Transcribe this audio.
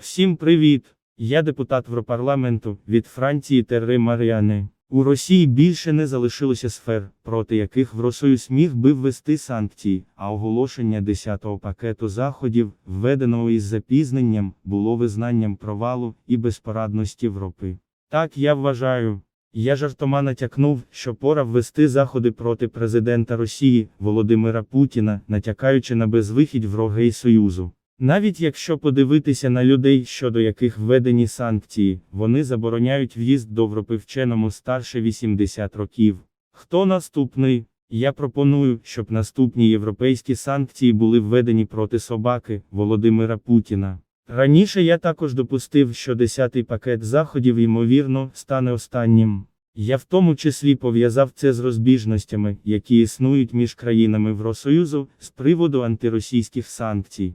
Всім привіт! Я депутат Європарламенту від Франції Терри Маріани. У Росії більше не залишилося сфер, проти яких Євросоюз міг би ввести санкції, а оголошення 10-го пакету заходів, введеного із запізненням, було визнанням провалу і безпорадності Європи. Так я вважаю. Я жартома натякнув, що пора ввести заходи проти президента Росії Володимира Путіна, натякаючи на безвихідь врогей Союзу. Навіть якщо подивитися на людей, щодо яких введені санкції, вони забороняють в'їзд до Європи вченому старше 80 років. Хто наступний? Я пропоную, щоб наступні європейські санкції були введені проти собаки Володимира Путіна. Раніше я також допустив, що 10-й пакет заходів, ймовірно, стане останнім. Я в тому числі пов'язав це з розбіжностями, які існують між країнами Євросоюзу з приводу антиросійських санкцій.